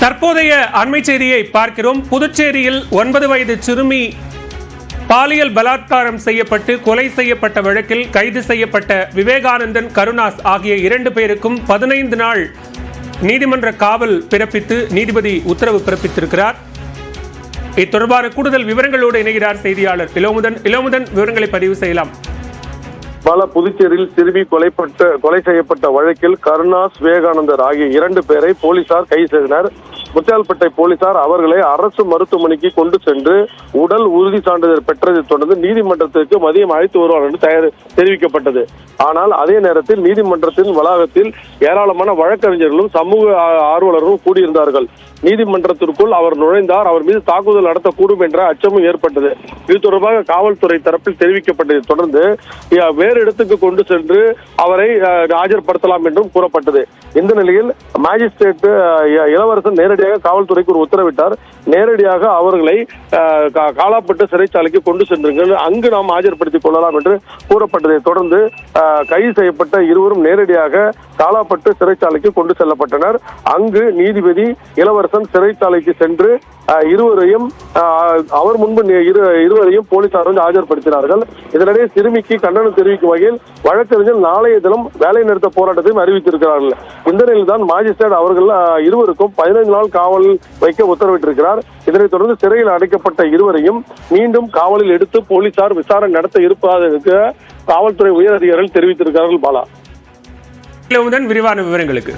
தற்போதைய அண்மை செய்தியை பார்க்கிறோம். புதுச்சேரியில் ஒன்பது வயது சிறுமி பாலியல் பலாத்காரம் செய்யப்பட்டு கொலை செய்யப்பட்ட வழக்கில் கைது செய்யப்பட்ட விவேகானந்தன் கருணாஸ் ஆகிய இரண்டு பேருக்கும் பதினைந்து நாள் நீதிமன்ற காவல் பிறப்பித்து நீதிபதி உத்தரவு பிறப்பித்திருக்கிறார். இத்தொடர்பான கூடுதல் விவரங்களோடு இணைகிறார் செய்தியாளர் இளமுதன். இளமுதன் விவரங்களை பதிவு செய்யலாம். பல புதுச்சேரியில் சிறுமி கொலைப்பட்ட கொலை செய்யப்பட்ட வழக்கில் கருணாஸ் விவேகானந்தர் ஆகிய இரண்டு பேரை போலீசார் கைது செய்தனர். முத்தியால்பேட்டை போலீசார் அவர்களை அரசு மருத்துவமனைக்கு கொண்டு சென்று உடல் உறுதி சான்றிதழ் பெற்றதை தொடர்ந்து நீதிமன்றத்திற்கு மதியம் அழைத்து வருவார் என்று தயார் தெரிவிக்கப்பட்டது. ஆனால் அதே நேரத்தில் நீதிமன்றத்தின் வளாகத்தில் ஏராளமான வழக்கறிஞர்களும் சமூக ஆ- ஆர்வலர்களும் கூடியிருந்தார்கள். நீதிமன்றத்திற்குள் அவர் நுழைந்தார். அவர் மீது தாக்குதல் நடத்தக்கூடும் என்ற அச்சமும் ஏற்பட்டது. இது தொடர்பாக காவல்துறை தரப்பில் தெரிவிக்கப்பட்டதை தொடர்ந்து வேறு இடத்துக்கு கொண்டு சென்று அவரை ஆஜர்படுத்தலாம் என்றும் கூறப்பட்டது. இந்த நிலையில் மாஜிஸ்ட்ரேட் இளவரசன் நேரடி நேரடியாக காவல்துறைக்கு ஒரு உத்தரவிட்டார். நேரடியாக அவர்களை காலாப்பட்டு சிறைச்சாலைக்கு கொண்டு சென்றுங்கள். அங்கு நாம் ஆஜர்படுத்திக் கொள்ளலாம் என்று கூறப்பட்டதை தொடர்ந்து கைது செய்யப்பட்ட இருவரும் நேரடியாக காலாப்பட்டு சிறைச்சாலைக்கு கொண்டு செல்லப்பட்டனர். அங்கு நீதிபதி இளவரசன் சிறைச்சாலைக்கு சென்று இருவரையும் அவர் முன்பு இரு இருவரையும் போலீசார் வந்து ஆஜர்படுத்தினார்கள். இதனிடையே சிறுமிக்கு கண்டனம் தெரிவிக்கும் வகையில் வழக்கறிஞர் நாளைய தினம் வேலை நிறுத்த போராட்டத்தையும் அறிவித்திருக்கிறார்கள். இந்த நிலையில் தான் மாஜிஸ்ட்ரேட் அவர்கள் இருவருக்கும் பதினைந்து நாள் காவல் வைக்க உத்தரவிட்டிருக்கிறார். இதனைத் தொடர்ந்து சிறையில் அடைக்கப்பட்ட இருவரையும் மீண்டும் காவலில் எடுத்து போலீசார் விசாரணை நடத்த இருப்பதாக காவல்துறை உயர் அதிகாரிகள் தெரிவித்திருக்கிறார்கள் பாலா. விரிவான விவரங்களுக்கு